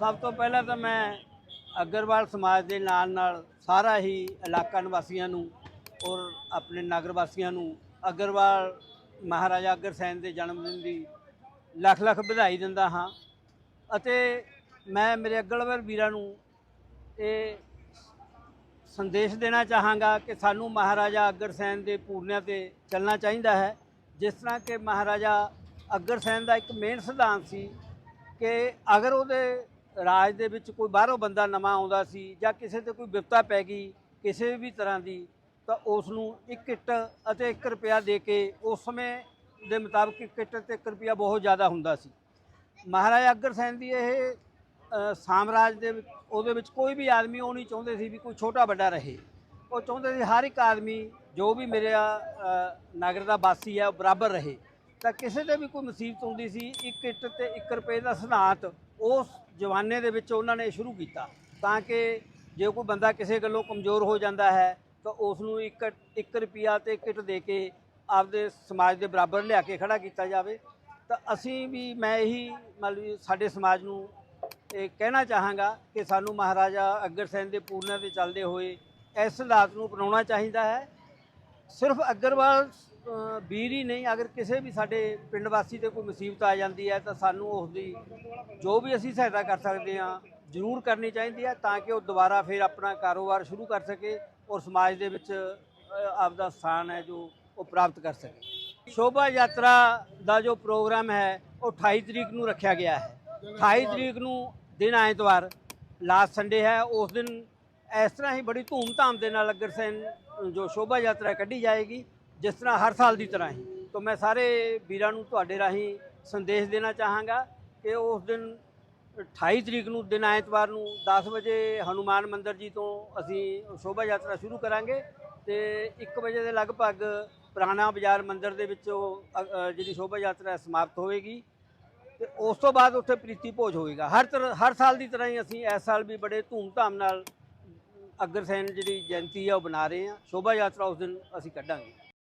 ਸਭ ਤੋਂ ਪਹਿਲਾਂ ਤਾਂ ਮੈਂ ਅਗਰਵਾਲ ਸਮਾਜ ਦੇ ਨਾਲ ਨਾਲ ਸਾਰਾ ਹੀ ਇਲਾਕਾ ਨਿਵਾਸੀਆਂ ਨੂੰ ਔਰ ਆਪਣੇ ਨਗਰ ਵਾਸੀਆਂ ਨੂੰ ਅਗਰਵਾਲ ਮਹਾਰਾਜਾ ਅਗਰਸੈਨ ਦੇ ਜਨਮ ਦਿਨ ਦੀ ਲੱਖ ਲੱਖ ਵਧਾਈ ਦਿੰਦਾ ਹਾਂ ਅਤੇ ਮੈਂ ਮੇਰੇ ਅਗਲਵਾਲ ਵੀਰਾਂ ਨੂੰ ਇਹ ਸੰਦੇਸ਼ ਦੇਣਾ ਚਾਹਾਂਗਾ ਕਿ ਸਾਨੂੰ ਮਹਾਰਾਜਾ ਅਗਰਸੈਨ ਦੇ ਪੂਰਨਿਆਂ ਤੇ ਚੱਲਣਾ ਚਾਹੀਦਾ ਹੈ, ਜਿਸ ਤਰ੍ਹਾਂ ਕਿ ਮਹਾਰਾਜਾ ਅਗਰਸੈਨ ਦਾ ਇੱਕ ਮੇਨ ਸਿਧਾਂਤ ਸੀ ਕਿ ਅਗਰ ਉਹਦੇ ਰਾਜ ਦੇ ਵਿੱਚ ਕੋਈ ਬਾਹਰੋਂ ਬੰਦਾ ਨਵਾਂ ਆਉਂਦਾ ਸੀ ਜਾਂ ਕਿਸੇ ਤੇ ਕੋਈ ਵਿਪਤਾ ਪੈ ਗਈ, ਕਿਸੇ ਵੀ ਤਰ੍ਹਾਂ ਦੀ, ਤਾਂ ਉਸ ਨੂੰ ਇੱਕ ਕਿੱਟ ਅਤੇ 1 ਰੁਪਿਆ ਦੇ ਕੇ ਉਸ ਸਮੇਂ ਦੇ ਮੁਤਾਬਕ ਕਿੱਟ ਇੱਟ ਤੇ 1 ਰੁਪਿਆ ਬਹੁਤ ਜ਼ਿਆਦਾ ਹੁੰਦਾ ਸੀ। ਮਹਾਰਾਜਾ ਅਗਰਸੈਨ ਦੀ ਇਹ ਸਾਮਰਾਜ ਦੇ ਉਹਦੇ ਵਿੱਚ ਕੋਈ ਵੀ ਆਦਮੀ ਉਹ ਨਹੀਂ ਚਾਹੁੰਦੇ ਸੀ ਵੀ ਕੋਈ ਛੋਟਾ ਵੱਡਾ ਰਹੇ। ਉਹ ਚਾਹੁੰਦੇ ਸੀ ਹਰ ਇੱਕ ਆਦਮੀ ਜੋ ਵੀ ਮੇਰਾ ਨਗਰ ਦਾ ਵਾਸੀ ਹੈ ਉਹ ਬਰਾਬਰ ਰਹੇ। ਤਾਂ ਕਿਸੇ ਤੇ ਵੀ ਕੋਈ ਮੁਸੀਬਤ ਹੁੰਦੀ ਸੀ, ਇੱਕ ਇੱਟ ਤੇ 1 ਰੁਪਏ ਦਾ ਸਿਧਾਂਤ ਉਸ ਜਵਾਨੇ ਦੇ ਵਿੱਚ ਉਹਨਾਂ ਨੇ ਸ਼ੁਰੂ ਕੀਤਾ ਤਾਂ ਕਿ ਜੇ ਕੋਈ ਬੰਦਾ ਕਿਸੇ ਗੱਲੋਂ ਕਮਜ਼ੋਰ ਹੋ ਜਾਂਦਾ ਹੈ ਤਾਂ ਉਸ ਨੂੰ ਇੱਕ 1 ਰੁਪਿਆ ਤੇ ਕਿੱਟ ਦੇ ਕੇ ਆਪਦੇ ਸਮਾਜ ਦੇ ਬਰਾਬਰ ਲਿਆ ਕੇ ਖੜਾ ਕੀਤਾ ਜਾਵੇ। ਤਾਂ ਅਸੀਂ ਵੀ, ਮੈਂ ਇਹੀ ਮਤਲਬ ਸਾਡੇ ਸਮਾਜ ਨੂੰ ਇਹ ਕਹਿਣਾ ਚਾਹਾਂਗਾ ਕਿ ਸਾਨੂੰ ਮਹਾਰਾਜਾ ਅਗਰਸੈਨ ਦੇ ਪੂਰਨਾਂ ਤੇ ਚੱਲਦੇ ਹੋਏ ਇਸ ਸਿਧਾਂਤ ਨੂੰ ਅਪਣਾਉਣਾ ਚਾਹੀਦਾ ਹੈ। ਸਿਰਫ ਅਗਰਵਾਲ ਵੀਰ ਹੀ ਨਹੀਂ। ਅਗਰ ਕਿਸੇ ਵੀ ਸਾਡੇ ਪਿੰਡ ਵਾਸੀ ਤੇ ਕੋਈ ਮੁਸੀਬਤ ਆ ਜਾਂਦੀ ਹੈ, ਤਾਂ ਸਾਨੂੰ ਉਸ ਦੀ ਜੋ ਵੀ ਅਸੀਂ ਸਹਾਇਤਾ ਕਰ ਸਕਦੇ ਹਾਂ, ਜ਼ਰੂਰ ਕਰਨੀ ਚਾਹੀਦੀ ਹੈ ਤਾਂ ਕਿ ਉਹ ਦੁਬਾਰਾ ਫਿਰ ਆਪਣਾ ਕਾਰੋਬਾਰ ਸ਼ੁਰੂ ਕਰ ਸਕੇ ਔਰ ਸਮਾਜ ਦੇ ਵਿੱਚ ਆਪਦਾ ਸਥਾਨ ਹੈ ਜੋ ਉਹ ਪ੍ਰਾਪਤ ਕਰ ਸਕੇ। ਸ਼ੋਭਾ ਯਾਤਰਾ ਦਾ ਜੋ ਪ੍ਰੋਗਰਾਮ ਹੈ, ਉਹ 28 ਤਰੀਕ ਨੂੰ ਰੱਖਿਆ ਗਿਆ ਹੈ। 28 ਤਰੀਕ ਨੂੰ ਦਿਨ ਐਤਵਾਰ, ਲਾਸਟ ਸੰਡੇ ਹੈ। ਉਸ ਦਿਨ ਇਸ ਤਰ੍ਹਾਂ ਹੀ ਬੜੀ ਧੂਮ-ਧਾਮ ਦੇ ਨਾਲ ਅਗਰਸੈਨ ਜੋ ਸ਼ੋਭਾ ਯਾਤਰਾ ਕੱਢੀ ਜਾਏਗੀ। ਜਿਸ ਤਰ੍ਹਾਂ ਹਰ ਸਾਲ ਦੀ ਤਰ੍ਹਾਂ ਹੀ। ਤਾਂ ਮੈਂ ਸਾਰੇ ਵੀਰਾਂ ਨੂੰ ਤੁਹਾਡੇ ਰਾਹੀਂ ਸੰਦੇਸ਼ ਦੇਣਾ ਚਾਹਾਂਗਾ ਕਿ ਉਸ ਦਿਨ 28 ਤਰੀਕ ਨੂੰ ਦਿਨ ਐਤਵਾਰ ਨੂੰ 10 ਵਜੇ ਹਨੂਮਾਨ ਮੰਦਿਰ ਜੀ ਤੋਂ ਅਸੀਂ ਸ਼ੋਭਾ ਯਾਤਰਾ ਸ਼ੁਰੂ ਕਰਾਂਗੇ ਤੇ 1 ਵਜੇ ਦੇ ਲਗਭਗ ਪੁਰਾਣਾ ਬਾਜ਼ਾਰ ਮੰਦਿਰ ਦੇ ਵਿੱਚ ਉਹ ਜਿਹੜੀ ਸ਼ੋਭਾ ਯਾਤਰਾ ਸਮਾਪਤ ਹੋਵੇਗੀ। ਤੇ ਉਸ ਤੋਂ ਬਾਅਦ ਉੱਥੇ ਪ੍ਰੀਤੀ ਭੋਜ ਹੋਵੇਗਾ। ਹਰ ਤਰ੍ਹਾਂ ਹਰ ਸਾਲ ਦੀ ਤਰ੍ਹਾਂ ਹੀ ਅਸੀਂ ਇਸ ਸਾਲ ਵੀ ਬੜੇ ਧੂਮ-ਧਾਮ ਨਾਲ ਅਗਰਸੈਨ ਜਿਹੜੀ ਜਯੰਤੀ ਆ ਉਹ ਬਣਾ ਰਹੇ ਹਾਂ। ਸ਼ੋਭਾ ਯਾਤਰਾ ਉਸ ਦਿਨ ਅਸੀਂ ਕੱਢਾਂਗੇ।